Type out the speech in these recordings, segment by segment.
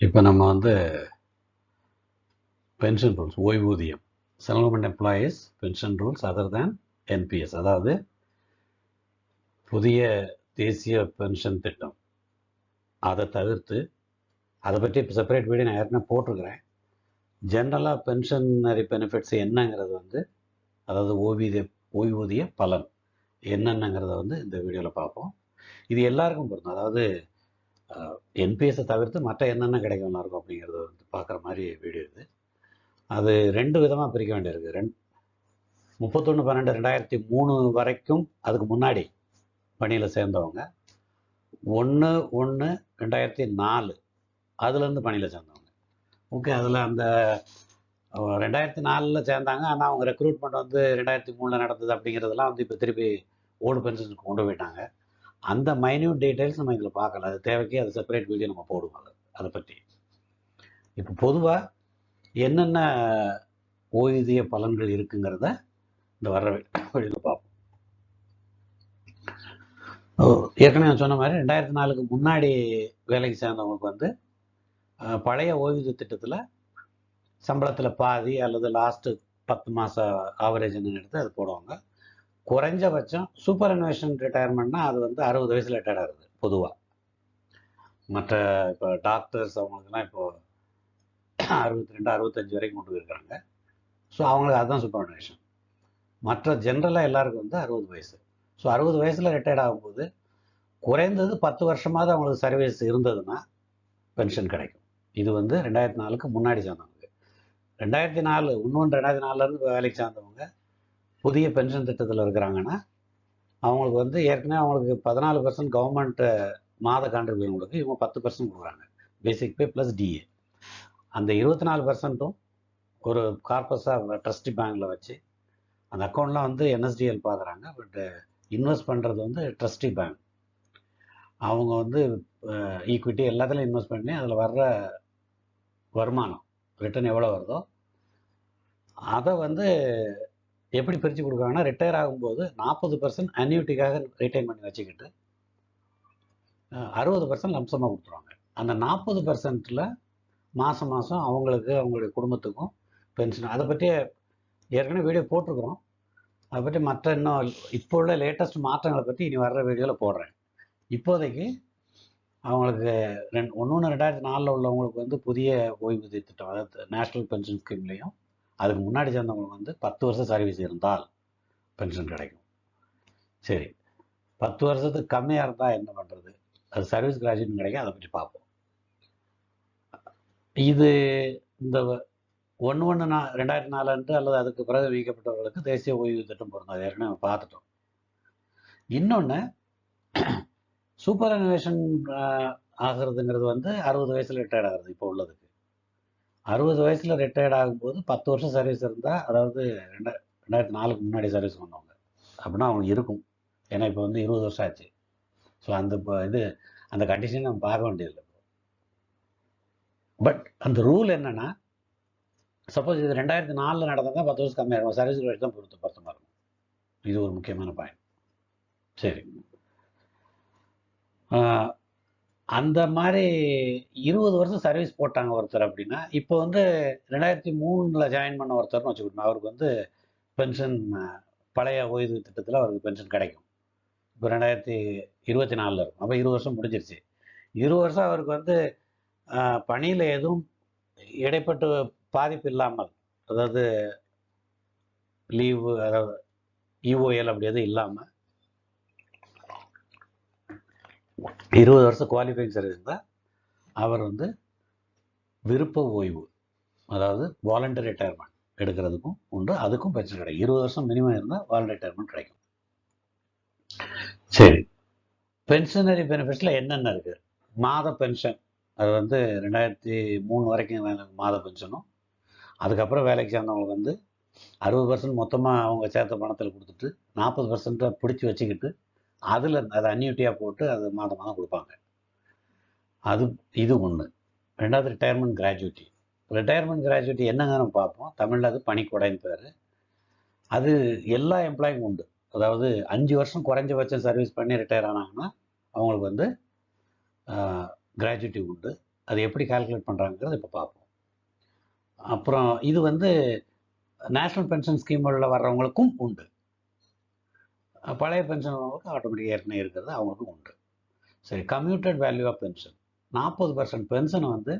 இப்போ நம்ம வந்து பென்ஷன் ரூல்ஸ் ஓய்வூதியம். Central government employees pension rules other than NPS அதாவது புதிய தேசிய பென்ஷன் திட்டம். அதை தவிர்த்து அதை பற்றி இப்போ செப்பரேட் வீடியோ நான் ஏற்கனவே போட்டிருக்கிறேன். ஜென்ரலாக பென்ஷனரி பெனிஃபிட்ஸ் என்னங்கிறது வந்து அதாவது ஓய்வூதிய ஓய்வூதிய பலன் என்னென்னங்கிறத வந்து இந்த வீடியோவில் பார்ப்போம். இது எல்லாருக்கும் பொருந்தும். அதாவது என்பிஎஸை தவிர்த்து மற்ற என்னென்ன கிடைக்கும் எல்லாருக்கும் அப்படிங்கிறத வந்து பார்க்குற மாதிரி வீடியோ இது. அது ரெண்டு விதமாக பிரிக்க வேண்டியிருக்கு. ரெண்டு முப்பத்தொன்று பன்னெண்டு ரெண்டாயிரத்தி மூணு வரைக்கும் அதுக்கு முன்னாடி பணியில் சேர்ந்தவங்க. ஒன்று ஒன்று ரெண்டாயிரத்தி நாலு அதுலேருந்து பணியில் சேர்ந்தவங்க. ஓகே அதில் அந்த ரெண்டாயிரத்தி நாலில் சேர்ந்தாங்க. ஆனால் அவங்க ரெக்ரூட்மெண்ட் வந்து ரெண்டாயிரத்தி மூணில் நடந்தது அப்படிங்கிறதெல்லாம் வந்து இப்போ திருப்பி ஓல்டு பென்ஷனுக்கு கொண்டு போயிட்டாங்க. அந்த மைன்யூட் டீட்டெயில்ஸ் நம்ம இதில் பார்க்கல. அது தேவைக்கு அது செப்பரேட் வீடியோ நம்ம போடுவோம் அது. அதை பற்றி இப்போ பொதுவாக என்னென்ன ஓய்வூதிய பலன்கள் இருக்குங்கிறத இந்த வர்ற வழியில் பார்ப்போம். ஏற்கனவே நான் சொன்ன மாதிரி ரெண்டாயிரத்தி நாலுக்கு முன்னாடி வேலைக்கு சேர்ந்தவங்களுக்கு வந்து பழைய ஓய்வூதிய திட்டத்தில் சம்பளத்தில் பாதி அல்லது லாஸ்ட்டு பத்து மாதம் ஆவரேஜ்னு எடுத்து அது போடுவாங்க. குறைஞ்சபட்சம் சூப்பர் அனுவேஷன் ரிட்டையர்மெண்ட்னா அது வந்து அறுபது வயசில் ரிட்டையர்ட் ஆகுது பொதுவாக மற்ற இப்போ டாக்டர்ஸ் அவங்களுக்குலாம் இப்போ அறுபத்தி ரெண்டு அறுபத்தஞ்சு வரைக்கும் கொண்டு போயிருக்காங்க. ஸோ அவங்களுக்கு அதுதான் சூப்பர் அனுவேஷன் மற்ற ஜென்ரலாக எல்லாருக்கும் வந்து அறுபது வயசு. ஸோ அறுபது வயசில் ரிட்டையர்ட் ஆகும்போது குறைந்தது பத்து வருஷமாவது அவங்களுக்கு சர்வீஸ் இருந்ததுன்னா பென்ஷன் கிடைக்கும். இது வந்து ரெண்டாயிரத்தி நாலுக்கு முன்னாடி சேர்ந்தவங்க. ரெண்டாயிரத்தி நாலு இன்னொன்று ரெண்டாயிரத்தி நாலுலேருந்து வேலைக்கு சேர்ந்தவங்க புதிய பென்ஷன் திட்டத்தில் இருக்கிறாங்கன்னா அவங்களுக்கு வந்து ஏற்கனவே அவங்களுக்கு பதினாலு பர்சன்ட் கவர்மெண்ட்டு மாத கான்ட்ரிபியூஷன் கொடுக்கு இவங்க பத்து பர்சன்ட் கொடுக்குறாங்க. பேசிக் பே ப்ளஸ் டிஏ அந்த இருபத்தி நாலு பர்சன்ட்டும் ஒரு கார்பஸாக ட்ரஸ்டி பேங்க்கில் வச்சு அந்த அக்கௌண்ட்லாம் வந்து என்எஸ்டிஎல் பார்க்குறாங்க பட்டு இன்வெஸ்ட் பண்ணுறது வந்து ட்ரஸ்டி பேங்க் அவங்க வந்து ஈக்விட்டி எல்லாத்துலையும் இன்வெஸ்ட் பண்ணி அதில் வர்ற வருமானம் ரிட்டர்ன் எவ்வளோ வருதோ அதை வந்து எப்படி பிரித்து கொடுக்குறாங்கன்னா ரிட்டையர் ஆகும்போது நாற்பது பர்சன்ட் அன்யூட்டிக்காக ரிட்டைன் பண்ணி வச்சுக்கிட்டு அறுபது பர்சன்ட் லம்சமாக கொடுத்துருவாங்க. அந்த நாற்பது பர்சன்ட்டில் மாதம் மாதம் அவங்களுக்கு அவங்களுடைய குடும்பத்துக்கும் பென்ஷன் அதை பற்றி ஏற்கனவே வீடியோ போட்டிருக்கிறோம். அதை பற்றி மற்ற இன்னும் இப்போ உள்ள லேட்டஸ்ட் மாற்றங்களை பற்றி இனி வர்ற வீடியோவில் போடுறேன். இப்போதைக்கு அவங்களுக்கு ரெண்டு ஒன்று ஒன்று ரெண்டாயிரத்தி நாலில் உள்ளவங்களுக்கு வந்து புதிய ஓய்வூதிய திட்டம் அதாவது நேஷ்னல் பென்ஷன் ஸ்கீம்லேயும் அதுக்கு முன்னாடி சேர்ந்தவங்களுக்கு வந்து பத்து வருஷம் சர்வீஸ் இருந்தால் பென்ஷன் கிடைக்கும். சரி. பத்து வருஷத்துக்கு கம்மியாக இருந்தால் என்ன பண்ணுறது அது சர்வீஸ் கிராஜுவேட் கிடைக்கும் அதை பற்றி பார்ப்போம். இது இந்த ஒன்று ஒன்று நா ரெண்டாயிரத்தி நாலு அன்று அல்லது அதுக்கு பிறகு நீக்கப்பட்டவர்களுக்கு தேசிய ஓய்வு திட்டம் பொருந்தும் அது ஏற்கனவே நம்ம பார்த்துட்டோம். இன்னொன்று சூப்பர் அனிவேஷன் ஆகிறதுங்கிறது வந்து அறுபது வயசில் ரிட்டையர்ட் ஆகிறது இப்போ உள்ளதுக்கு. அறுபது வயசில் ரிட்டையர்ட் ஆகும்போது பத்து வருஷம் சர்வீஸ் இருந்தால் அதாவது ரெண்டா ரெண்டாயிரத்தி நாலுக்கு முன்னாடி சர்வீஸ் பண்ணவங்க. அப்படின்னா அவங்களுக்கு இருக்கும். ஏன்னா இப்போ வந்து இருபது வருஷம் ஆச்சு. ஸோ அந்த இப்போ இது அந்த கண்டிஷன் நம்ம பார்க்க வேண்டியதில்லை பட் அந்த ரூல் என்னன்னா சப்போஸ் இது ரெண்டாயிரத்தி நாலில் நடந்தால் பத்து வருஷம் கம்மியாக இருக்கும். சர்வீஸ் ரேட் தான் பொறுத்து பொருத்தமாக இருக்கும். இது ஒரு முக்கியமான பாயிண்ட் சரி. அந்த மாதிரி இருபது வருஷம் சர்வீஸ் போட்டாங்க ஒருத்தர் அப்படின்னா இப்போ வந்து ரெண்டாயிரத்தி மூணில் ஜாயின் பண்ண ஒருத்தர்னு வச்சுக்கிட்டோம் அவருக்கு வந்து பென்ஷன் பழைய ஓய்வு திட்டத்தில் அவருக்கு பென்ஷன் கிடைக்கும். இப்போ ரெண்டாயிரத்தி இருபத்தி நாலில் இருக்கும். அப்போ இருபது வருஷம் முடிஞ்சிருச்சு. இருபது வருஷம் அவருக்கு வந்து பணியில் எதுவும் இடைப்பட்டு பாதிப்பு இல்லாமல் அதாவது லீவு அதாவது இஓஎல் அப்படி எதுவும் இல்லாமல் இருபது வருஷம் குவாலிஃபைங் சர்வீஸ் தான் அவர் வந்து விருப்ப ஓய்வு அதாவது வாலண்டரி ரிட்டையர்மெண்ட் எடுக்கிறதுக்கும் உண்டு அதுக்கும் பென்ஷன் கிடைக்கும். இருபது வருஷம் மினிமம் இருந்தால் வாலண்டரி ரிட்டையர்மெண்ட் கிடைக்கும். சரி. பென்ஷனரி பெனிஃபிட்ஸில் என்னென்ன இருக்குது மாத பென்ஷன் அது வந்து ரெண்டாயிரத்தி மூணு வரைக்கும் மாத பென்ஷனும் அதுக்கப்புறம் வேலைக்கு சேர்ந்தவங்களுக்கு வந்து அறுபது பர்சன்ட் மொத்தமாக அவங்க சேர்த்த பணத்தில் கொடுத்துட்டு நாற்பது பர்சன்ட்டை பிடிச்சி வச்சுக்கிட்டு அதில் அதை அன்யூட்டியாக போட்டு அது மாதம் மாதம் கொடுப்பாங்க. அது இது ஒன்று ரெண்டாவது ரிட்டையர்மெண்ட் கிராஜுவிட்டி ரிட்டையர்மெண்ட் கிராஜுவிட்டி என்னங்க நம்ம பார்ப்போம்? தமிழில் அது பணிக்கொடைன்னு பேர். அது எல்லா எம்ப்ளாயும் உண்டு. அதாவது அஞ்சு வருஷம் குறைஞ்சபட்சம் சர்வீஸ் பண்ணி ரிட்டையர் ஆனாங்கன்னா அவங்களுக்கு வந்து கிராஜுவிட்டி உண்டு. அது எப்படி கால்குலேட் பண்ணுறாங்கிறது இப்போ பார்ப்போம். அப்புறம் இது வந்து நேஷ்னல் பென்ஷன் ஸ்கீமில் வர்றவங்களுக்கும் உண்டு. பழைய பென்ஷன் ஆட்டோமேட்டிக்காக ஏற்கனவே இருக்கிறது அவங்களுக்கும் உண்டு. சரி கம்யூட்டட் வேல்யூ ஆஃப் பென்ஷன் நாற்பது பர்சன்ட் பென்ஷன் வந்து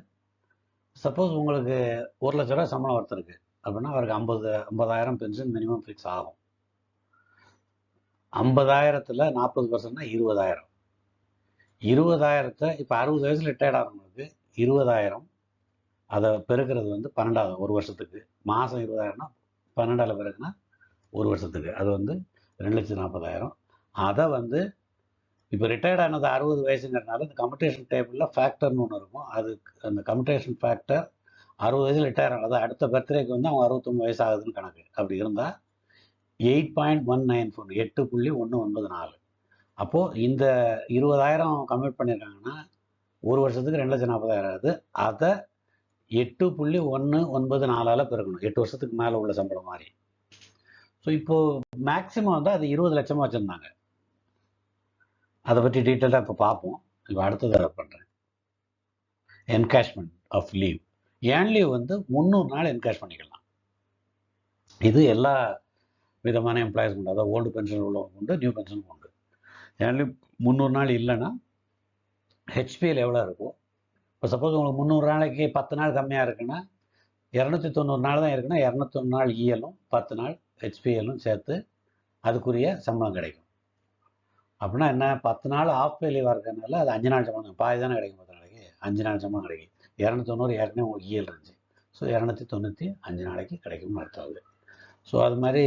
சப்போஸ் உங்களுக்கு ஒரு லட்ச ரூபா சம்பளம் ஒருத்தருக்கு அப்படின்னா அவருக்கு ஐம்பது ஐம்பதாயிரம் பென்ஷன் மினிமம் ஃபிக்ஸ் ஆகும். ஐம்பதாயிரத்தில் நாற்பது பர்சன்ட்னா இருபதாயிரம். இருபதாயிரத்தை இப்போ அறுபது வயசில் ரிட்டையர்ட் ஆகிறவங்களுக்கு இருபதாயிரம் அதை பெருக்கிறது வந்து பன்னெண்டாவது ஒரு வருஷத்துக்கு. மாதம் இருபதாயிரம்னா பன்னெண்டாவில் பிறகுனா ஒரு வருஷத்துக்கு. அது வந்து ரெண்டு லட்சத்து நாற்பதாயிரம். அதை வந்து இப்போ ரிட்டையர்ட் ஆனது அறுபது வயசுங்கிறதுனால இந்த கம்யூட்டேஷன் டேபிளில் ஃபேக்டர்னு ஒன்று இருக்கும். அது அந்த கம்யூட்டேஷன் ஃபேக்டர் அறுபது வயசில் ரிட்டையர் ஆனது அடுத்த பர்த்டேக்கு வந்து அவங்க அறுபத்தொம்பது வயசு ஆகுதுன்னு கணக்கு. அப்படி இருந்தால் eight point one nine four எட்டு புள்ளி ஒன்று ஒன்பது நாலு. அப்போது இந்த இருபதாயிரம் கம்மிட் பண்ணியிருக்காங்கன்னா ஒரு வருஷத்துக்கு ரெண்டு லட்சம் நாற்பதாயிரம் ஆகுது. அதை எட்டு புள்ளி ஒன்று ஒன்பது நாலால் பெருக்கணும். எட்டு வருஷத்துக்கு மேலே உள்ள சம்பளம் மாதிரி. ஸோ இப்போது மேக்ஸிமம் வந்து அது இருபது லட்சமாக வச்சுருந்தாங்க. அதை பற்றி டீட்டெயிலாக இப்போ பார்ப்போம் இப்போ அடுத்தது அதை பண்ணுறேன் என்கேஷ்மெண்ட் ஆஃப் லீவ் ஏன் லீவ் வந்து முந்நூறு நாள் என்கேஷ் பண்ணிக்கலாம். இது எல்லா விதமான எம்ப்ளாயிஸ் உண்டு. அதாவது ஓல்டு பென்ஷன் உள்ளவங்க உண்டு நியூ பென்ஷன் உண்டு. ஏன் லீவ் முந்நூறு நாள் இல்லைன்னா ஹெச்பிஎல் எவ்வளோ இருக்கும்? இப்போ சப்போஸ் உங்களுக்கு முந்நூறு நாளைக்கு பத்து நாள் கம்மியாக இருக்குன்னா இரநூத்தி தொண்ணூறு நாள் தான் இருக்குன்னா இரநூத்தொன்று நாள் இயலும் பத்து நாள். ஹெச்பிஎல்லும் சேர்த்து அதுக்குரிய சம்பளம் கிடைக்கும். அப்படின்னா என்ன? பத்து நாள் ஆஃப் லீவாக இருக்கிறதுனால அது அஞ்சு நாள் சம்பளம். பாதி தானே கிடைக்கும் பத்து நாளைக்கு. அஞ்சு நாள் சம்பளம் கிடைக்கும். இரநூத்தொண்ணூறு ஏற்கனவே உங்களுக்கு இயல் இருந்துச்சு. ஸோ இரநூத்தி தொண்ணூற்றி அஞ்சு நாளைக்கு கிடைக்கும்னு அர்த்தம் அது. ஸோ அது மாதிரி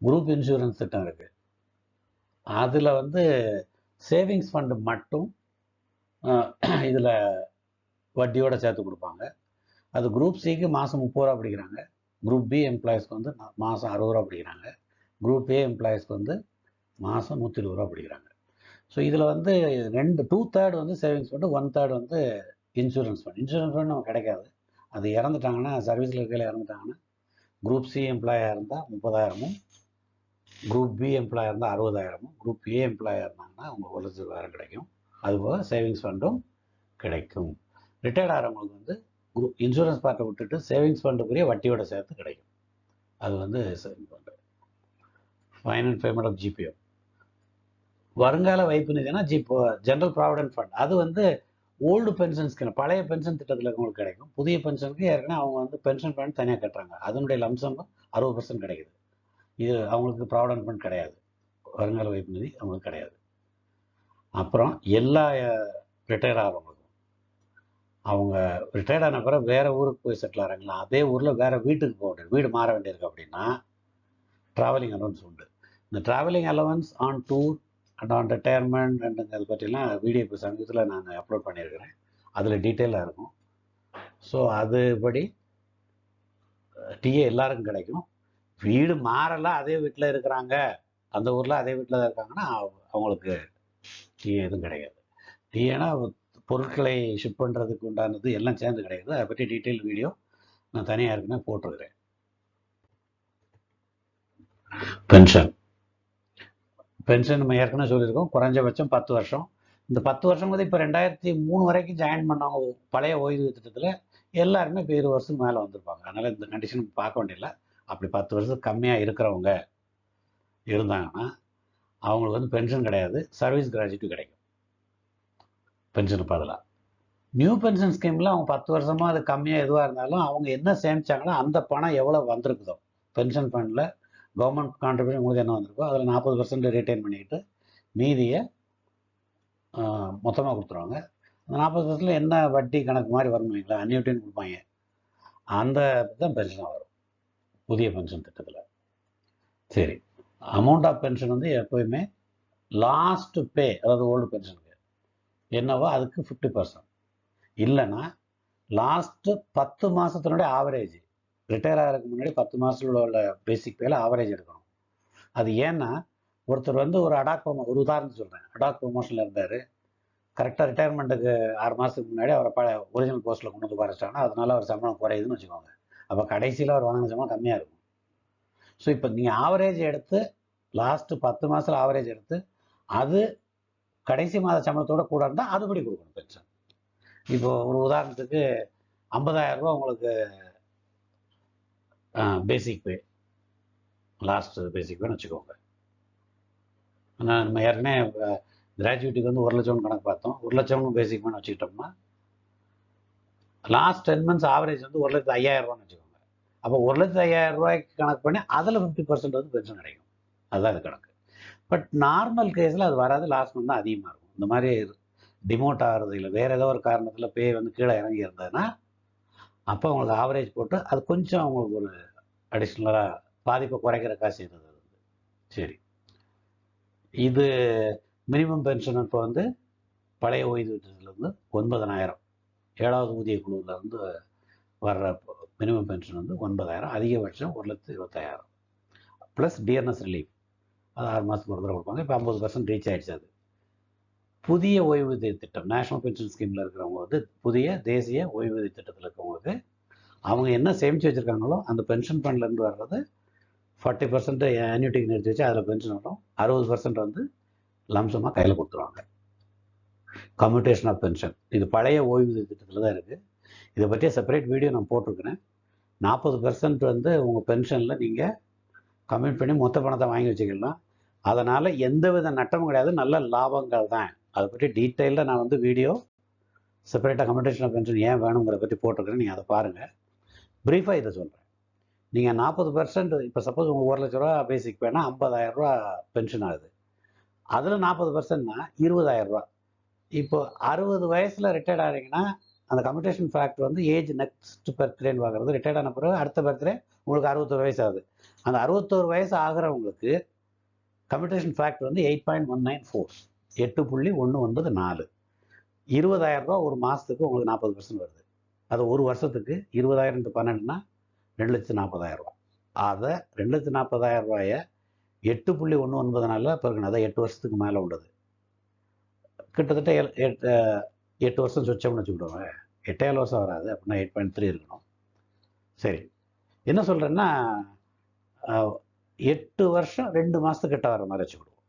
குரூப் இன்சூரன்ஸ் திட்டம் இருக்குது அதில் வந்து சேவிங்ஸ் ஃபண்டு மட்டும் இதில் வட்டியோட சேர்த்து கொடுப்பாங்க. அது குரூப் சிக்கு மாதம் முப்பது ரூபா பிடிக்கிறாங்க. குரூப் பி எம்ப்ளாயிஸ்க்கு வந்து மாதம் அறுபது ரூபா பிடிக்கிறாங்க. குரூப் ஏ எம்ப்ளாயிஸ்க்கு வந்து மாதம் நூற்றி இருபது ரூபா பிடிக்கிறாங்க. ஸோ இதில் வந்து ரெண்டு டூ தேர்ட் வந்து சேவிங்ஸ் ஃபண்டு ஒன் தேர்ட் வந்து இன்சூரன்ஸ் ஃபண்ட் இன்சூரன்ஸ் ஃபண்ட் நமக்கு கிடைக்காது. அது இறந்துட்டாங்கன்னா சர்வீஸில் இருக்கையில் இறந்துட்டாங்கன்னா குரூப் சி எம்ப்ளாயாக இருந்தால் முப்பதாயிரமும் குரூப் பி எம்ப்ளாயாக இருந்தால் அறுபதாயிரமும் குரூப் ஏ எம்ப்ளாயாக இருந்தாங்கன்னா அவங்க ஒரு லட்சம் ரூபாய் கிடைக்கும். அதுபோக சேவிங்ஸ் ஃபண்டும் கிடைக்கும். ரிட்டையர்ட் ஆகிறவங்களுக்கு வந்து குரூப் இன்சூரன்ஸ் பார்ட்டை விட்டுட்டு சேவிங்ஸ் ஃபண்டுக்குரிய வட்டியோட சேர்த்து கிடைக்கும். அது வந்து saving fund final payment of GPO வருங்கால வைப்பு நிதினா ஜிபோ ஜென்ரல் ப்ராவிடன்ட் ஃபண்ட் அது வந்து ஓல்டு பென்ஷன் ஸ்கீம் பழைய பென்ஷன் திட்டத்தில் இருக்கவங்களுக்கு கிடைக்கும். புதிய பென்ஷனுக்கு ஏற்கனவே அவங்க வந்து பென்ஷன் ஃபண்ட் தனியாக கட்டுறாங்க. அதனுடைய லம்சம் அறுபது பர்சன்ட் கிடைக்குது. இது அவங்களுக்கு ப்ராவிடன்ட் ஃபண்ட் கிடையாது. வருங்கால வைப்பு நிதி அவங்களுக்கு கிடையாது. அப்புறம் எல்லா ரிட்டையர் ஆகிறவங்களுக்கு அவங்க ரிட்டையர்ட் ஆன பிறகு வேறு ஊருக்கு போய் செட்டில் ஆகிறாங்களா அதே ஊரில் வேறு வீட்டுக்கு போக வேண்டியது வீடு மாற வேண்டியிருக்கு அப்படின்னா ட்ராவலிங் அலவன்ஸ் உண்டு. இந்த travelling allowance on tour and on retirement and அதை பற்றிலாம் வீடியோ இப்போ சமீபத்தில் நான் அப்லோட் பண்ணியிருக்கிறேன். அதில் டீட்டெயிலாக இருக்கும். ஸோ அதுபடி டிஏ எல்லாருக்கும் கிடைக்கும். வீடு மாறலாம் அதே வீட்டில் இருக்கிறாங்க. அந்த ஊரில் அதே வீட்டில் தான் இருக்காங்கன்னா அவங்களுக்கு டிஏ எதுவும் கிடையாது. டிஏனா பொருட்களை ஷிப் பண்ணுறதுக்கு உண்டானது எல்லாம் சேர்ந்து கிடையாது. அதை பற்றி டீட்டெயில் வீடியோ நான் தனியாக இருக்குன்னு போட்டிருக்கிறேன். பென்ஷன் பென்ஷன் நம்ம ஏற்கனவே சொல்லியிருக்கோம். குறைஞ்சபட்சம் பத்து வருஷம். இந்த பத்து வருஷம் வந்து இப்போ ரெண்டாயிரத்தி மூணு வரைக்கும் ஜாயின் பண்ணவங்க பழைய ஓய்வு திட்டத்தில் எல்லாருமே இப்போ இருபது வருஷத்துக்கு மேலே வந்திருப்பாங்க. அதனால் இந்த கண்டிஷன் பார்க்க வேண்டியதில்லை. அப்படி பத்து வருஷத்துக்கு கம்மியாக இருக்கிறவங்க இருந்தாங்கன்னா அவங்களுக்கு வந்து பென்ஷன் கிடையாது. சர்வீஸ் கிராஜுவிட்டி கிடைக்கும். பென்ஷன் பதிலாக நியூ பென்ஷன் ஸ்கீமில் அவங்க பத்து வருஷமாக அது கம்மியாக எதுவாக இருந்தாலும் அவங்க என்ன சேமிச்சாங்களோ அந்த பணம் எவ்வளோ வந்திருக்குதோ. பென்ஷன் ஃபண்டில் கவர்மெண்ட் கான்ட்ரிபியூஷன் உங்களுக்கு என்ன வந்திருக்கோ அதில் நாற்பது பர்சன்ட் ரிட்டைன் பண்ணிக்கிட்டு மீதியை மொத்தமாக கொடுத்துருவாங்க. அந்த நாற்பது பர்சன்டில் என்ன வட்டி கணக்கு மாதிரி வரும் இல்லைங்களா அன்யூட்டின்னு கொடுப்பாங்க. அந்த தான் பென்ஷனாக வரும். புதிய பென்ஷன் திட்டத்தில். சரி. அமௌண்ட் ஆஃப் பென்ஷன் வந்து எப்போயுமே லாஸ்ட் பே அதாவது ஓல்டு பென்ஷனுக்கு என்னவோ அதுக்கு ஃபிஃப்டி பர்சன்ட் இல்லைன்னா லாஸ்ட்டு பத்து மாதத்தினுடைய ஆவரேஜ் ரிட்டையர் ஆகிறதுக்கு முன்னாடி பத்து மாதத்துல உள்ள பேசிக் பேல ஆவரேஜ் எடுக்கணும். அது ஏன்னா ஒருத்தர் வந்து ஒரு அடாக் ப்ரொமோ ஒரு உதாரணம் சொல்கிறேன் அடாக் ப்ரொமோஷனில் இருந்தார். கரெக்டாக ரிட்டையர்மெண்ட்டுக்கு ஆறு மாதத்துக்கு முன்னாடி அவரை பழைய ஒரிஜினல் போஸ்ட்டில் கொண்டு வந்து குறைச்சிட்டாங்கன்னா அதனால அவர் சம்பளம் குறையுதுன்னு வச்சுக்கோங்க. அப்போ கடைசியில் அவர் வாங்கின சம்பளம் கம்மியாக இருக்கும். ஸோ இப்போ நீங்கள் ஆவரேஜ் எடுத்து லாஸ்ட்டு பத்து மாதத்தில் ஆவரேஜ் எடுத்து அது கடைசி மாத சம்பளத்தோட கூட இருந்தால் அதுபடி கொடுக்கணும் பென்ஷன் இப்போ ஒரு உதாரணத்துக்கு 50000 ரூபா உங்களுக்கு பேசிக் பே லாஸ்ட் பேசிக் பேன்னு வச்சுக்கோங்க. நான் நம்ம ஏற்கனவே கிராஜுவேட்டுக்கு வந்து ஒரு லட்சம் கணக்கு பார்த்தோம். ஒரு லட்சம் பேசிக் பேன்னு வச்சுக்கிட்டோம்னா லாஸ்ட் டென் மந்த்ஸ் ஆவரேஜ் வந்து ஒரு லட்சத்து ஐயாயிரம் ரூபான்னு வச்சுக்கோங்க. அப்போ ஒரு லட்சத்து ஐயாயிரம் ரூபாய்க்கு கணக்கு பண்ணி அதில் ஃபிஃப்டி பர்சன்ட் வந்து பென்ஷன் கிடைக்கும் அதுதான் இது கணக்கு. பட் நார்மல் கேஸில் அது வராது லாஸ்ட் மந்த் தான் அதிகமாக இருக்கும். இந்த மாதிரி டிமோட் ஆகிறது இல்லை. வேறு ஏதோ ஒரு காரணத்தில் பேய் வந்து கீழே இறங்கி இருந்ததுன்னா அப்போ அவங்களுக்கு ஆவரேஜ் போட்டு அது கொஞ்சம் அவங்களுக்கு ஒரு அடிஷ்னலாக பாதிப்பை குறைக்கிறக்கா செய்கிறது அது வந்து. சரி. இது மினிமம் பென்ஷன் இப்போ வந்து பழைய ஓய்வூதியத்திலேருந்து ஒன்பதனாயிரம் ஏழாவது ஊதிய குழுவில் இருந்து வர்ற மினிமம் பென்ஷன் வந்து ஒன்பதாயிரம். அதிகபட்சம் ஒரு லட்சத்து இருபத்தாயிரம். ப்ளஸ் டியர்னஸ் ரிலீஃப் அது ஆறு மாதத்துக்கு ஒரு தடவை கொடுப்பாங்க. இப்போ ஐம்பது பர்சன்ட் ரீச் ஆகிடுச்சு அது. புதிய ஓய்வூதிய திட்டம் நேஷனல் பென்ஷன் ஸ்கீமில் இருக்கிறவங்க வந்து புதிய தேசிய ஓய்வூதிய திட்டத்தில் இருக்கிறவங்களுக்கு அவங்க என்ன சேமித்து வச்சுருக்காங்களோ அந்த பென்ஷன் ஃபண்ட்லேருந்து வர்றது ஃபார்ட்டி பர்சன்ட் ஆன்யூட்டிக்கு நிறுத்தி வச்சு அதில் பென்ஷன் வரும். அறுபது பர்சன்ட் வந்து லம்சமாக கையில் கொடுத்துருவாங்க. கம்யூட்டேஷன் ஆஃப் பென்ஷன் இது பழைய ஓய்வூதிய திட்டத்தில் தான் இருக்குது இதை பற்றிய செப்பரேட் வீடியோ நான் போட்டிருக்கிறேன். நாற்பது பர்சன்ட் வந்து உங்கள் பென்ஷனில் நீங்கள் கம்யூட் பண்ணி மொத்த பணத்தை வாங்கி வச்சுக்கலாம். அதனால் எந்தவித நட்டமும் கிடையாது. நல்ல லாபங்கள் தான். அதை பற்றி டீட்டெயிலாக நான் வந்து வீடியோ செப்பரேட்டாக கம்யூட்டேஷன் ஆஃப் பென்ஷன் ஏன் வேணுங்கிறத பற்றி போட்டிருக்கிறேன். நீங்கள் அதை பாருங்கள் ப்ரீஃபாக இதை சொல்கிறேன் நீங்கள் நாற்பது பர்சன்ட் இப்போ சப்போஸ் உங்கள் ஒரு லட்ச ரூபா பேசிக் வேணால் ஐம்பதாயிரம் ரூபா பென்ஷன் ஆகுது. அதில் நாற்பது பர்சன்ட்னா இருபதாயிரரூபா இப்போ அறுபது வயசில் ரிட்டையர்ட் ஆகிறீங்கன்னா அந்த கம்யூட்டேஷன் ஃபேக்டர் வந்து ஏஜ் நெக்ஸ்ட் பர்த்டேன்னு பார்க்குறது. ரிட்டையர்ட் ஆன பிறகு அடுத்த பர்த்டே உங்களுக்கு அறுபத்தோரு வயசு ஆகுது. அந்த அறுபத்தோரு வயசு ஆகிறவங்களுக்கு கம்யூட்டேஷன் ஃபேக்டர் வந்து eight point one nine four எட்டு புள்ளி ஒன்று ஒன்பது நாலு. இருபதாயிரம் ரூபா ஒரு மாதத்துக்கு உங்களுக்கு நாற்பது பர்சன்ட் வருது. அது ஒரு வருஷத்துக்கு இருபதாயிரம் to பன்னெண்டுனா ரெண்டு லட்சத்து நாற்பதாயிரம் ரூபா அதை ரெண்டு லட்சத்து நாற்பதாயிரம் ரூபாயை எட்டு புள்ளி ஒன்று ஒன்பது நாளில் பிறகு அதை எட்டு வருஷத்துக்கு மேலே உள்ளது. கிட்டத்தட்ட எல்- எட்டு எட்டு வருஷம் சொச்சம்னு வச்சுக்கிட்டோங்க எட்டேழு வருஷம் வராது அப்படின்னா எயிட் பாயிண்ட் த்ரீ இருக்கணும். சரி. என்ன சொல்கிறேன்னா எட்டு வருஷம் ரெண்டு மாதத்துக்கிட்ட வர மாதிரி வச்சுக்கிடுவோம்.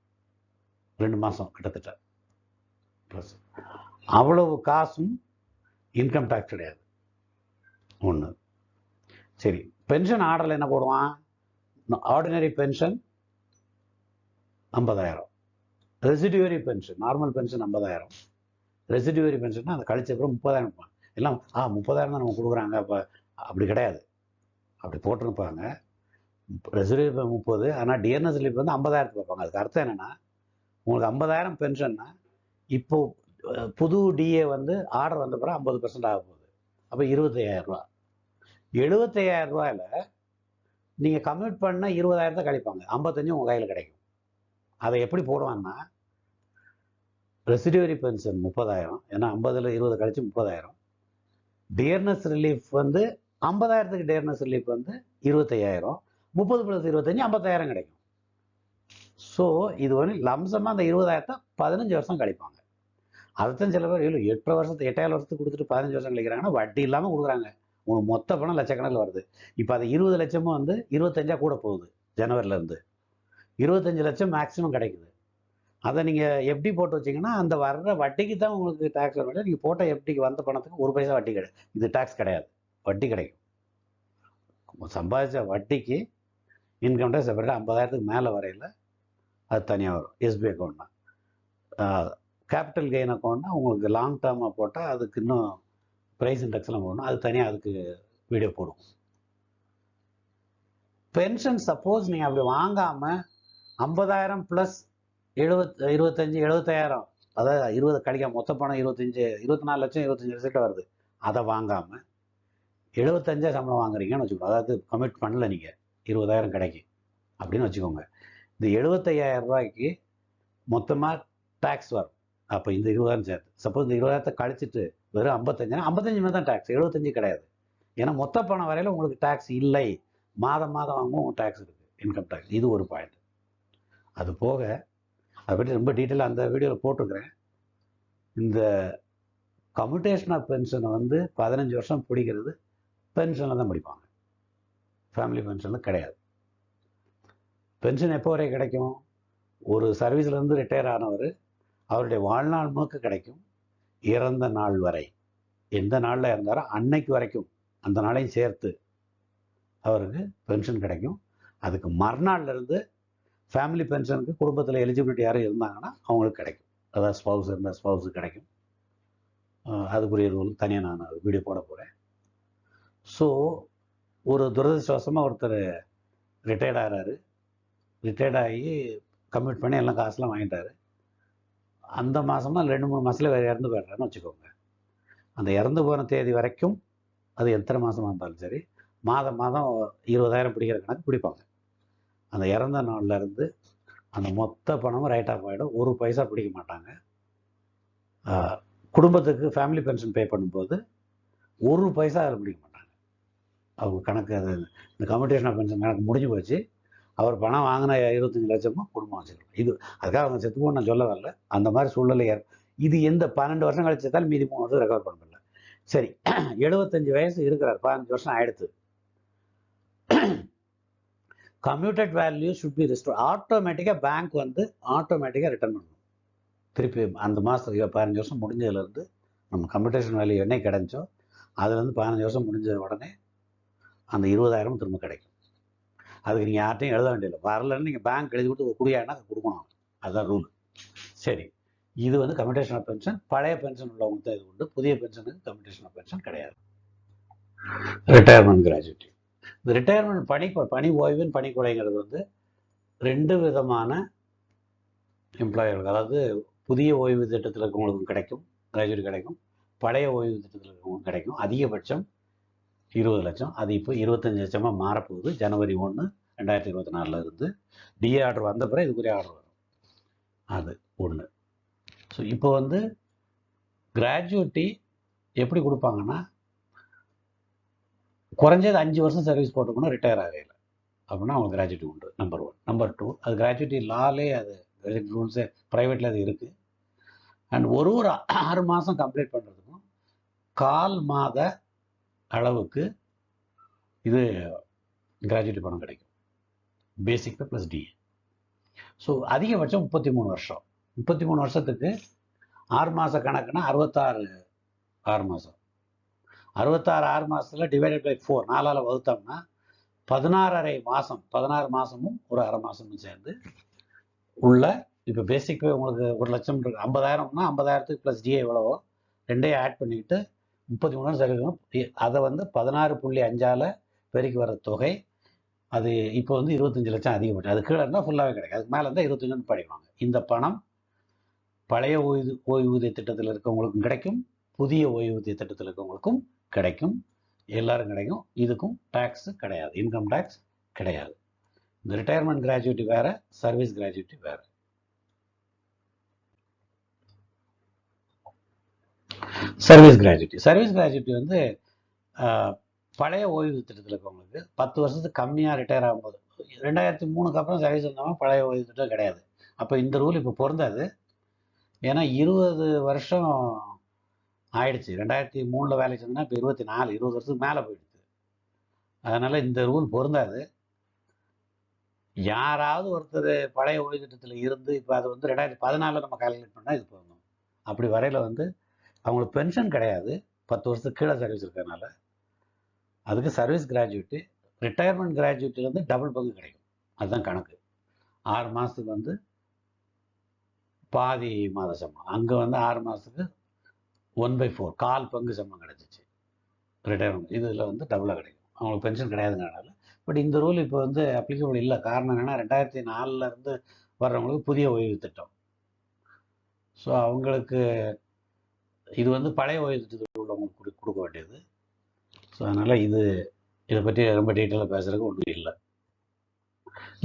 ரெண்டு மாதம் கிட்டத்தட்ட. ப்ளஸ் அவ்வளவு காசும் இன்கம் டேக்ஸ் கிடையாது. ஒன்று சரி பென்ஷன் ஆர்டரில் என்ன போடுவான்? ஆர்டினரி பென்ஷன் ஐம்பதாயிரம். ரெசிடியூரி பென்ஷன் நார்மல் பென்ஷன் ஐம்பதாயிரம். ரெசிடியூரி பென்ஷன்னா அதை கழிச்ச அப்புறம் முப்பதாயிரம் இருப்பாங்க எல்லாம் ஆ முப்பதாயிரம் தான் நம்ம கொடுக்குறாங்க அப்போ அப்படி கிடையாது. அப்படி போட்டிருப்பாங்க. ரெசிடியூரி முப்பது ஆனால் டிஎன்எஸ் லிப் வந்து ஐம்பதாயிரத்துக்கு பார்ப்பாங்க அதுக்கு அர்த்தம் என்னென்னா உங்களுக்கு ஐம்பதாயிரம் பென்ஷன்னா இப்போ புது டிஏ வந்து ஆர்டர் வந்த பிறகு ஐம்பது பர்சன்ட் ஆக போகுது. அப்போ இருபத்தையாயிரம் ரூபா. எழுபத்தையாயிரம் ரூபாயில் நீங்கள் கம்யூட் பண்ணால் இருபதாயிரத்தை கழிப்பாங்க. ஐம்பத்தஞ்சு உங்கள் கையில் கிடைக்கும். அதை எப்படி போடுவாங்கன்னா ரெசிடியூரி பென்ஷன் முப்பதாயிரம் ஏன்னா ஐம்பதில் இருபது கழிச்சு முப்பதாயிரம். டியர்னஸ் ரிலீஃப் வந்து ஐம்பதாயிரத்துக்கு டியர்னஸ் ரிலீஃப் வந்து இருபத்தையாயிரம். முப்பது ப்ளஸ் இருபத்தஞ்சு ஐம்பத்தாயிரம் கிடைக்கும். ஸோ இது வந்து லம்சமாக அந்த இருபதாயிரத்தை பதினஞ்சு வருஷம் கழிப்பாங்க. அதுதான் சில பேர் இல்லை எட்டு வருஷத்து எட்டாயிரம் வருஷத்துக்கு கொடுத்துட்டு பதினஞ்சு வருஷம் கழிக்கிறாங்கன்னா வட்டி இல்லாமல் கொடுக்குறாங்க. உங்களுக்கு மொத்த பணம் லட்சக்கணக்கில் வருது. இப்போ அது இருபது லட்சமும் வந்து இருபத்தஞ்சா கூட போகுது ஜனவரிலேருந்து இருபத்தஞ்சு லட்சம் மேக்ஸிமம் கிடைக்குது. அதை நீங்கள் எப்படி போட்டு வச்சிங்கன்னா அந்த வர்ற வட்டிக்கு தான் உங்களுக்கு டேக்ஸ் வரும். நீங்கள் போட்ட எப்படிக்கு வந்த பணத்துக்கு ஒரு பைசா வட்டி கிடையாது. இது டேக்ஸ் கிடையாது. வட்டி கிடைக்கும். சம்பாதிச்ச வட்டிக்கு இன்கம் டேக்ஸ் செப்பரேட்டாக ஐம்பதாயிரத்துக்கு மேலே வரையில் அது தனியாக வரும். எஸ்பி அக்கௌண்ட்னா கேபிட்டல் கெயின் அக்கௌண்ட்னா உங்களுக்கு லாங் டேர்மாக போட்டால் அதுக்கு இன்னும் ப்ரைஸ் இண்டெக்ஸ்லாம் போடணும். அது தனியாக அதுக்கு வீடியோ போடும் பென்ஷன் சப்போஸ் நீங்கள் அப்படி வாங்காமல் ஐம்பதாயிரம் ப்ளஸ் எழுபத் இருபத்தஞ்சி எழுபத்தாயிரம் அதாவது இருபது கிடைக்காம மொத்த பணம் இருபத்தஞ்சி இருபத்தி நாலு லட்சம் இருபத்தஞ்சி லட்சம் வருது. அதை வாங்காமல் எழுபத்தஞ்சா சம்பளம் வாங்குறீங்கன்னு வச்சுக்கோங்க. அதாவது கமிட் பண்ணல நீங்கள் இருபதாயிரம் கிடைக்கும். அப்படின்னு வச்சுக்கோங்க. இந்த எழுபத்தையாயிரம் ரூபாய்க்கு மொத்தமாக டேக்ஸ் வரும். அப்போ இந்த இருபதாயிரம் சேர்த்து சப்போஸ் இந்த இருபதாயிரத்தை கழிச்சிட்டு வெறும் ஐம்பத்தஞ்சு ஐம்பத்தஞ்சு மேலே தான் டேக்ஸ் எழுபத்தஞ்சு கிடையாது. ஏன்னா மொத்த பணம் வரையில் உங்களுக்கு டேக்ஸ் இல்லை. மாதம் மாதம் வாங்கும் டேக்ஸ் இருக்குது இன்கம் டேக்ஸ் இது ஒரு பாயிண்ட் அது போக அதை பற்றி ரொம்ப டீட்டெயிலாக அந்த வீடியோவில் போட்டிருக்கிறேன். இந்த கம்யூட்டேஷன் ஆஃப் பென்ஷனை வந்து பதினஞ்சு வருஷம் பிடிக்கிறது பென்ஷனில் தான் முடிப்பாங்க ஃபேமிலி பென்ஷனில் கிடையாது. பென்ஷன் எப்போ வரை கிடைக்கும்? ஒரு சர்வீஸ்லேருந்து ரிட்டையர் ஆனவர் அவருடைய வாழ்நாள் முழுக்க கிடைக்கும். இறந்த நாள் வரை. எந்த நாளில் இருந்தாரோ அன்னைக்கு வரைக்கும் அந்த நாளையும் சேர்த்து அவருக்கு பென்ஷன் கிடைக்கும். அதுக்கு மறுநாள்லேருந்து ஃபேமிலி பென்ஷனுக்கு குடும்பத்தில் எலிஜிபிலிட்டி யாரும் இருந்தாங்கன்னா அவங்களுக்கு கிடைக்கும். அதாவது ஸ்பவுஸ் இருந்தால் ஸ்பவுஸுக்கு கிடைக்கும். அதுக்குரிய ரூல் தனியாக நான் வீடியோ போட போகிறேன் ஸோ ஒரு துரதிருஷ்டவசமாக ஒருத்தர் ரிட்டையர்ட் ஆகிறாரு. ரிட்டையர்ட் ஆகி கம்மிட் பண்ணி எல்லாம் காசுலாம் வாங்கிட்டாரு. அந்த மாதமா ரெண்டு மூணு மாதத்துல வேறு இறந்து போயிடுறாருன்னு வச்சுக்கோங்க. அந்த இறந்து போன தேதி வரைக்கும் அது எத்தனை மாதமாக இருந்தாலும் சரி மாதம் மாதம் இருபதாயிரம் பிடிக்கிற கணக்கு பிடிப்பாங்க. அந்த இறந்த நாள்ல இருந்து அந்த மொத்த பணமும் ரைட் ஆஃப் ஆகிடும் ஒரு பைசா பிடிக்க மாட்டாங்க. குடும்பத்துக்கு ஃபேமிலி பென்ஷன் பே பண்ணும்போது ஒரு பைசா அதில் பிடிக்க மாட்டாங்க. அவங்க கணக்கு அது இந்த கம்யூட்டேஷன் ஆஃப் பென்ஷன் கணக்கு முடிஞ்சு போச்சு. அவர் பணம் வாங்கின இருபத்தஞ்சி லட்சமும் குடும்பம் வச்சுக்கலாம் இது அதுக்காக அவங்க செத்து நான் சொல்ல வரல அந்த மாதிரி சூழ்நிலை இது எந்த பன்னெண்டு வருஷம் கழிச்சு மீதி மூணு வருஷம் ரெக்கவர் பண்ண முடியல. சரி எழுபத்தஞ்சு வயசு இருக்கிறார் பதினஞ்சு வருஷம் ஆயிடுத்து. Commuted value should be restore ஆட்டோமேட்டிக்காக பேங்க் வந்து ஆட்டோமேட்டிக்காக ரிட்டர்ன் பண்ணணும். திருப்பி அந்த மாதத்துக்கு பதினஞ்சு வருஷம் முடிஞ்சதுலேருந்து நம்ம கம்யூட்டேஷன் வேல்யூ என்ன கிடைச்சோ அதுலேருந்து பதினஞ்சு வருஷம் முடிஞ்ச உடனே அந்த இருபதாயிரம் திரும்ப கிடைக்கும். அதுக்கு நீங்கள் யார்ட்டையும் எழுத வேண்டியதில்லை. வரலன்னு நீங்கள் பேங்க் எழுதி கொடுத்து குடியானா கொடுக்கணும். அதுதான் ரூல் சரி. இது வந்து கம்யூட்டேஷன் ஆஃப் பென்ஷன் பழைய பென்ஷன் உள்ளவங்க தான் இது உண்டு. புதிய பென்ஷனுக்கு கம்யூட்டேஷன் ஆஃப் பென்ஷன் கிடையாது. ரிட்டையர்மெண்ட் கிராஜுவிட்டி இந்த ரிட்டையர்மெண்ட் பணி பணி ஓய்வின் பணிக்கொலைங்கிறது வந்து ரெண்டு விதமான எம்ப்ளாயர்களுக்கு அதாவது புதிய ஓய்வு திட்டத்தில் இருக்கவங்களுக்கும் கிடைக்கும். கிராஜுவேட் கிடைக்கும். பழைய ஓய்வு திட்டத்தில் இருக்கவங்களுக்கும் கிடைக்கும். அதிகபட்சம் இருபது லட்சம். அது இப்போ இருபத்தஞ்சு லட்சமாக மாறப்போகுது. ஜனவரி ஒன்று ரெண்டாயிரத்தி இருபத்தி நாலில் இருந்து டிஏ ஆர்டர் வந்த பிறகு இதுக்குரிய ஆர்டர் வரும். அது ஒன்று ஸோ இப்போ வந்து கிராஜுவிட்டி எப்படி கொடுப்பாங்கன்னா குறைஞ்சது அஞ்சு வருஷம் சர்வீஸ் போட்டுக்கணும் ரிட்டையர் ஆகையில் அப்படின்னா அவங்க கிராஜுவிட்டி உண்டு நம்பர் ஒன் நம்பர் டூ அது கிராஜுவிட்டி லாலே அது ரூல்ஸே ப்ரைவேட்டில் அது இருக்குது அண்ட் ஒரு ஒரு ஆறு மாதம் கம்ப்ளீட் பண்ணுறதுக்கும் கால் மாத அளவுக்கு இது கிராஜுவேட் பணம் கிடைக்கும். Basic pay plus DA so அதிகபட்சம் முப்பத்தி மூணு வருஷம். முப்பத்தி மூணு வருஷத்துக்கு ஆறு மாத கணக்குனா அறுபத்தாறு ஆறு மாதம் அறுபத்தாறு ஆறு மாதத்தில் டிவைடட் பை ஃபோர் நாலால் வகுத்தோம்னா பதினாறரை மாதம் பதினாறு மாதமும் ஒரு அரை மாதமும் சேர்ந்து உள்ள இப்போ பேசிக் உங்களுக்கு ஒரு லட்சம் ஐம்பதாயிரம்னா ஐம்பதாயிரத்துக்கு ப்ளஸ் டிஏ எவ்வளவோ ரெண்டையும் ஆட் பண்ணிக்கிட்டு முப்பத்தி மூணு சதவீதம். அதை வந்து பதினாறு புள்ளி அஞ்சால் பெருக்கி வர தொகை அது இப்போ வந்து இருபத்தஞ்சு லட்சம் அதிகப்பட்டு அது கீழே இருந்தால் ஃபுல்லாகவே கிடைக்கும். அதுக்கு மேலே இருந்தால் இருபத்தஞ்சுன்னு படிப்பாங்க. இந்த பணம் பழைய ஓய்வு ஓய்வூதிய திட்டத்தில் இருக்கவங்களுக்கும் கிடைக்கும் புதிய ஓய்வூதிய திட்டத்தில் இருக்கவங்களுக்கும் கிடைக்கும். எல்லாரும் கிடைக்கும். இதுக்கும் டேக்ஸ் கிடையாது. இன்கம் டேக்ஸ் கிடையாது. இந்த ரிட்டையர்மெண்ட் கிராஜுவேட்டி வேறு சர்வீஸ் கிராஜுவேட்டி வேறு. சர்வீஸ் கிராஜுவிட்டி சர்வீஸ் கிராஜுவிட்டி வந்து ஆஹ், பழைய ஓய்வு திட்டத்தில் இருக்கவங்களுக்கு பத்து வருஷத்துக்கு கம்மியாக ரிட்டையர் ஆகும்போது ரெண்டாயிரத்தி மூணுக்கு அப்புறம் சர்வீஸ் இருந்தவங்க பழைய ஓய்வு திட்டம் கிடையாது. அப்போ இந்த ரூல் இப்போ பொருந்தாது. ஏன்னா இருபது வருஷம் ஆயிடுச்சு. ரெண்டாயிரத்தி மூணில் வேலை செஞ்சா இப்போ இருபத்தி நாலு இருபது வருஷத்துக்கு மேலே போயிடுச்சு. அதனால் இந்த ரூல் பொருந்தாது. யாராவது ஒருத்தர் பழைய ஓய்வு திட்டத்தில் இருந்து இப்போ அது வந்து ரெண்டாயிரத்தி பதினாலில் நம்ம கால்குலேட் பண்ணால் இது பொருந்தும் அப்படி வரையில் வந்து அவங்களுக்கு பென்ஷன் கிடையாது. பத்து வருஷத்துக்கு கீழே சர்வீஸ் இருக்கிறதுனால. அதுக்கு சர்வீஸ் கிராஜுவேட்டு ரிட்டையர்மெண்ட் கிராஜுவேட்டிலேருந்து டபுள் பங்கு கிடைக்கும். அதுதான் கணக்கு. ஆறு மாதத்துக்கு வந்து பாதி மாத சம்பளம். அங்கே வந்து ஆறு மாதத்துக்கு ஒன் பை ஃபோர் கால் பங்கு சம்பளம் கிடச்சிச்சு. ரிட்டையர்மெண்ட் இதில் வந்து டபுளாக கிடைக்கும். அவங்களுக்கு பென்ஷன் கிடையாதுங்கிறனால பட் இந்த ரூல் இப்போ வந்து அப்ளிகபிள் இல்லை. காரணம் என்னென்னா ரெண்டாயிரத்தி நாலுலேருந்து வர்றவங்களுக்கு புதிய ஓய்வு திட்டம். ஸோ அவங்களுக்கு இது வந்து பழைய ஓய்வு திட்டத்தில் உள்ளவங்களுக்கு கொடுக்க வேண்டியது. ஸோ அதனால் இது இதை பற்றி ரொம்ப டீட்டெயிலாக பேசுறதுக்கு ஒன்றும் இல்லை.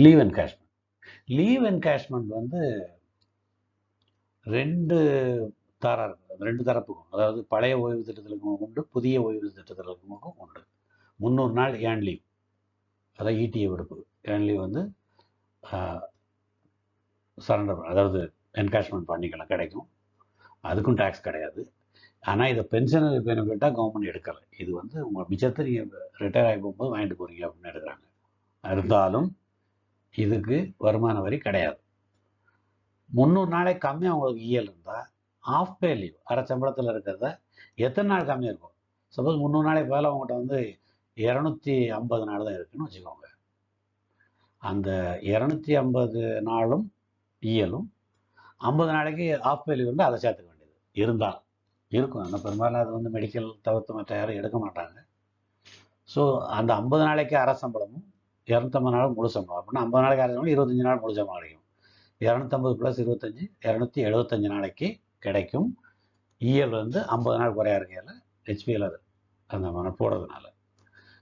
லீவ் என்கேஷ்மெண்ட் லீவ் என்கேஷ்மெண்ட் வந்து ரெண்டு தரம் ரெண்டு தரப்புக்கும் அதாவது பழைய ஓய்வு திட்டத்தில் உண்டு புதிய ஓய்வு திட்டத்தில் உண்டு. முந்நூறு நாள் ஏன் லீவ் அதாவது ஈட்டியை விடுப்பு. ஏன் லீவ் வந்து சரண்டர் அதாவது என்கேஷ்மெண்ட் பண்ணிக்கலாம் கிடைக்கும். அதுக்கும் டேக்ஸ் கிடையாது. ஆனால் இதை பென்ஷனரி பெனிஃபிட்டாக கவர்மெண்ட் எடுக்கலை. இது வந்து உங்கள் மிச்சத்தை நீங்கள் ரிட்டையர் ஆகி போகும்போது வாங்கிட்டு போகிறீங்க அப்படின்னு எடுக்கிறாங்க. இருந்தாலும் இதுக்கு வருமான வரி கிடையாது. முந்நூறு நாளைக்கு கம்மியாக அவங்களுக்கு இயல் இருந்தால் ஆஃப் பே லீவ் அரை சம்பளத்தில் இருக்கிறத எத்தனை நாள் கம்மியாக இருக்கும்? சப்போஸ் முந்நூறு நாளைக்கு பதிலாக அவங்ககிட்ட வந்து இரநூத்தி ஐம்பது நாள் தான் இருக்குன்னு வச்சுக்கோங்க. அந்த இரநூத்தி ஐம்பது நாளும் இயலும் ஐம்பது நாளைக்கு ஆஃப் பே லீவ் இருந்தால் அதை சேர்த்துக்கணும் இருந்தால் இருக்கும். ஆனால் பெரும்பாலும் அது வந்து மெடிக்கல் தவிர்த்து மற்ற யாரும் எடுக்க மாட்டாங்க. ஸோ அந்த ஐம்பது நாளைக்கு அரை சம்பளமும் இரநூத்தம்பது நாள் முழு சம்பளம். அப்படின்னா ஐம்பது நாளைக்கு அரை சம்பளம் இருபத்தஞ்சு நாள் முழு சம்பளம் கிடைக்கும். இரநூத்தம்பது ப்ளஸ் இருபத்தஞ்சி இரநூத்தி எழுபத்தஞ்சு நாளைக்கு கிடைக்கும். இஎல் வந்து ஐம்பது நாள் குறையா இருக்கையில் ஹெச்பிஎல் அது. அந்த மாதிரி போடுறதுனால.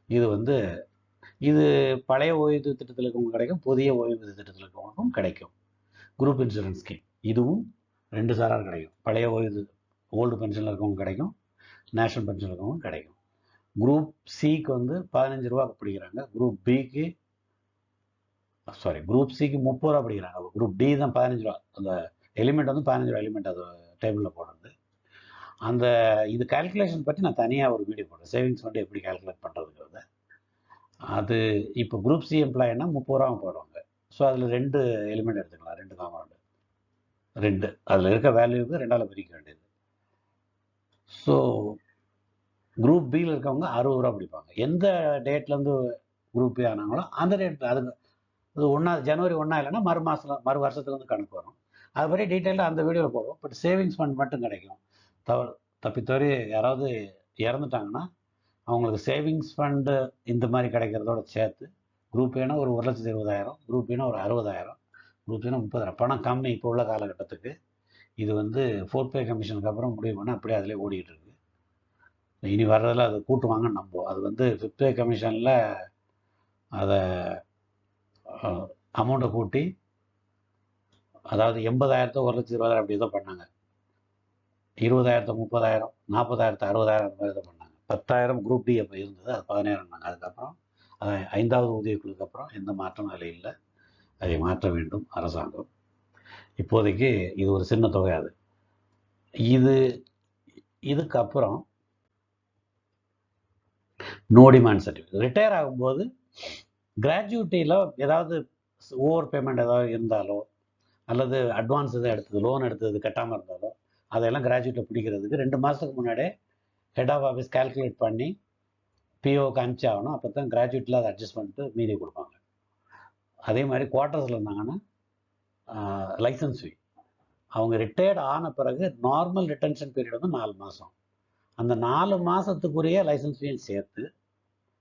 இது வந்து இது பழைய ஓய்வூதிய திட்டத்தில் இருக்கவங்க கிடைக்கும் புதிய ஓய்வூதிய திட்டத்தில் இருக்கவங்களுக்கும் கிடைக்கும். குரூப் இன்சூரன்ஸ் ஸ்கீம் இதுவும் ரெண்டு சாரார் கிடைக்கும். பழைய ஓய்வு ஓல்டு பென்ஷனில் இருக்கவங்க கிடைக்கும். நேஷனல் பென்ஷன் இருக்கவங்க கிடைக்கும். குரூப் சிக்கு வந்து பதினஞ்சு ரூபா பிடிக்கிறாங்க. குரூப் பிக்கு சாரி குரூப் சிக்கு முப்பது ரூபா பிடிக்கிறாங்க. குரூப் டி தான் பதினஞ்சு ரூபா. அந்த எலிமெண்ட் வந்து பதினஞ்சு ரூபா எலிமெண்ட் அது டேபிளில் போடுறது. அந்த இது கால்குலேஷன் பற்றி நான் தனியாக ஒரு வீடியோ போடுறேன். சேவிங்ஸ் வந்து எப்படி கால்குலேட் பண்ணுறதுங்கிறத அது இப்போ குரூப் சி எம்ப்ளாயினா முப்பது ரூபா போடுவாங்க. ஸோ அதில் ரெண்டு எலிமெண்ட் எடுத்துக்கலாம். ரெண்டு காமன் ரெண்டு. அதில் இருக்க வேல்யூக்கு ரெண்டால் பிரிக்க வேண்டியது. ஸோ குரூப் பியில் இருக்கவங்க அறுபது ரூபா பிடிப்பாங்க. எந்த டேட்லேருந்து குரூப் பி ஆனாங்களோ அந்த டேட் அது அது ஒன்றா ஜனவரி ஒன்றா இல்லைன்னா மறு மாதம் மறு வருஷத்துலேருந்து கணக்கு வரும். அது பற்றி டீட்டெயிலாக அந்த வீடியோவில் போடுவோம். பட் சேவிங்ஸ் ஃபண்ட் மட்டும் கிடைக்கும். தவறு தப்பி யாராவது இறந்துட்டாங்கன்னா அவங்களுக்கு சேவிங்ஸ் ஃபண்டு இந்த மாதிரி கிடைக்கிறதோட சேர்த்து குரூப் ஏன்னா ஒரு ஒரு லட்சத்து இருபதாயிரம் குரூப் ஏன்னா ஒரு அறுபதாயிரம் குரூப் ஏனா முப்பதாயிரம் பணம் கம்மி இப்போ உள்ள காலகட்டத்துக்கு. இது வந்து ஃபோர்த் பே கமிஷனுக்கு அப்புறம் முடிவு பண்ணால் அப்படியே அதிலே ஓடிட்டு இருக்கு இனி வர்றதில் அதை கூட்டுவாங்கன்னு நம்புவோம். அது வந்து ஃபிஃப்த் பே கமிஷனில் அதை அமௌண்ட்டை கூட்டி அதாவது எண்பதாயிரத்தை ஒரு லட்சத்தி இருபதாயிரம் அப்படி தான் பண்ணாங்க. இருபதாயிரத்து முப்பதாயிரம் நாற்பதாயிரத்து அறுபதாயிரம் அந்த மாதிரி இதை பண்ணாங்க. பத்தாயிரம் குரூப் டி அப்போ இருந்தது அது பதினாயிரம் அதுக்கப்புறம் அது ஐந்தாவது ஊதியக்குழுக்கு அப்புறம் எந்த மாற்றம் அதில் இல்லை. அதை மாற்ற வேண்டும் அரசாங்கம். இப்போதைக்கு இது ஒரு சின்ன தொகை அது. இது இதுக்கப்புறம் நோ டிமாண்ட் சர்டிஃபிகேட் ரிட்டையர் ஆகும்போது கிராஜுவிட்டியில் ஏதாவது ஓவர் பேமெண்ட் ஏதாவது இருந்தாலோ அல்லது அட்வான்ஸ் எதாவது எடுத்தது லோன் எடுத்தது கட்டாமல் இருந்தாலோ அதையெல்லாம் கிராஜுவேட்டை பிடிக்கிறதுக்கு ரெண்டு மாதத்துக்கு முன்னாடியே ஹெட் ஆஃப் ஆஃபீஸ் கால்குலேட் பண்ணி பிஓக்கு அனுப்பிச்சி ஆகணும் அப்போ தான் கிராஜுவேட்டில் அதை அட்ஜஸ்ட் பண்ணிட்டு மீதி கொடுப்பாங்க. அதே மாதிரி குவார்ட்டர்ஸில் இருந்தாங்கன்னா லைசன்ஸ் ஃபீ அவங்க ரிட்டையர்ட் ஆன பிறகு நார்மல் ரிட்டன்ஷன் பீரியட் வந்து நாலு மாதம் அந்த நாலு மாதத்துக்குரிய லைசன்ஸ் ஃபீயும் சேர்த்து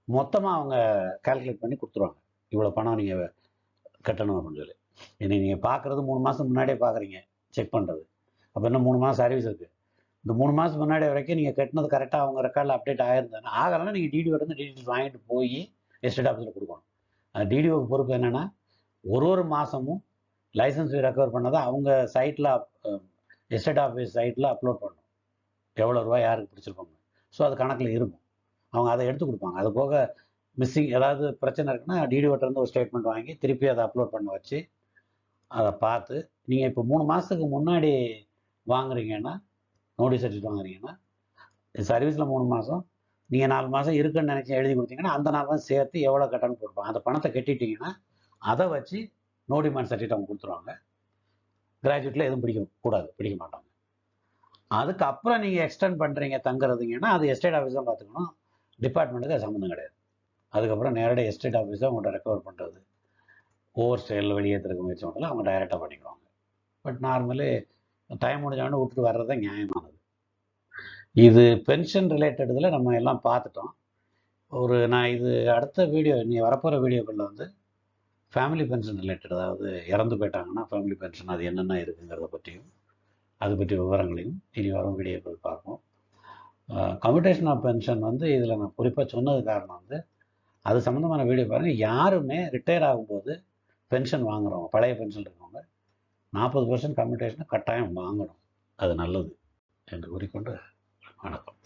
மொத்தமாக அவங்க கால்குலேட் பண்ணி கொடுத்துருவாங்க. இவ்வளோ பணம் நீங்கள் கட்டணும் அப்படின்னு சொல்லி. என்னை நீங்கள் பார்க்குறது மூணு மாதம் முன்னாடியே பார்க்குறீங்க செக் பண்ணுறது அப்போ இன்னும் மூணு மாதம் சர்வீஸ் இருக்குது இந்த மூணு மாதம் முன்னாடி வரைக்கும் நீங்கள் கட்டினது கரெக்டாக அவங்க ரெக்கார்டில் அப்டேட் ஆகிருந்தாங்கன்னா ஆகலைன்னா நீங்கள் டிடி வந்து டீட்டெயில்ஸ் வாங்கிட்டு போய் எஸ்டேட் ஆஃபீஸில் கொடுக்கணும். டிடிஓக்கு பொறுப்பு என்னென்னா ஒரு ஒரு மாதமும் லைசன்ஸ் ரெக்கவர் பண்ணதை அவங்க சைட்டில் எஸ்டேட் ஆஃபீஸ் சைட்டில் அப்லோட் பண்ணும். எவ்வளோ ரூபா யாருக்கு பிடிச்சிருப்பாங்க ஸோ அது கணக்கில் இருக்கும். அவங்க அதை எடுத்து கொடுப்பாங்க. அது போக மிஸ்ஸிங் ஏதாவது பிரச்சனை இருக்குன்னா டிடிஓட்டிருந்து ஒரு ஸ்டேட்மெண்ட் வாங்கி திருப்பி அதை அப்லோட் பண்ண வச்சு அதை பார்த்து நீங்கள் இப்போ மூணு மாதத்துக்கு முன்னாடி வாங்குறீங்கன்னா நோட்டீஸ் அடிச்சுட்டு வாங்குறீங்கன்னா சர்வீஸில் மூணு மாதம் நீங்கள் நாலு மாதம் இருக்குன்னு நினச்சி எழுதி கொடுத்தீங்கன்னா அந்த நாலு மாதம் சேர்த்து எவ்வளோ கட்டணம் கொடுப்பாங்க அந்த பணத்தை கட்டிட்டீங்கன்னா அதை வச்சு நோ டிமாண்ட் சர்டிஃபிகேட் அவங்க கொடுத்துருவாங்க. கிராஜுவேட்டில் எதுவும் பிடிக்க கூடாது பிடிக்க மாட்டாங்க. அதுக்கப்புறம் நீங்கள் எக்ஸ்டெண்ட் பண்ணுறீங்க தங்குறதுங்கன்னா அது எஸ்டேட் ஆஃபீஸ் தான் பார்த்துக்கணும். டிபார்ட்மெண்ட்டுக்கு அது சம்மந்தம் கிடையாது. அதுக்கப்புறம் நேரடியாக எஸ்டேட் ஆஃபீஸ் தான் உங்கள்கிட்ட ரெக்கவர் பண்ணுறது ஓவர் ஸ்டைலில் வெளியேற்றுறதுக்கு முயற்சி பண்ணலாம் அவங்க டைரெக்டாக பண்ணிக்குவாங்க. பட் நார்மலி டைம் முடிஞ்சவொடனே விட்டுட்டு வர்றது தான் நியாயமானது. இது பென்ஷன் ரிலேட்டட் இதில் நம்ம எல்லாம் பார்த்துட்டோம். ஒரு நான் இது அடுத்த வீடியோ நீ வரப்போகிற வீடியோக்களில் வந்து ஃபேமிலி பென்ஷன் ரிலேட்டட் அதாவது இறந்து போயிட்டாங்கன்னா ஃபேமிலி பென்ஷன் அது என்னென்ன இருக்குங்கிறத பற்றியும் அது பற்றி விவரங்களையும் இனி வரும் வீடியோக்கள் பார்ப்போம். கம்யூட்டேஷன் ஆஃப் பென்ஷன் வந்து இதில் நான் குறிப்பாக சொன்னது காரணம் வந்து அது சம்மந்தமான வீடியோ பாருங்கள் யாருமே ரிட்டையர் ஆகும்போது பென்ஷன் வாங்குறவங்க பழைய பென்ஷன் இருக்கவங்க நாற்பது பர்சன்ட் கம்யூட்டேஷனை கட்டாயம் வாங்கணும். அது நல்லது என்று கூறிக்கொண்டு வணக்கம்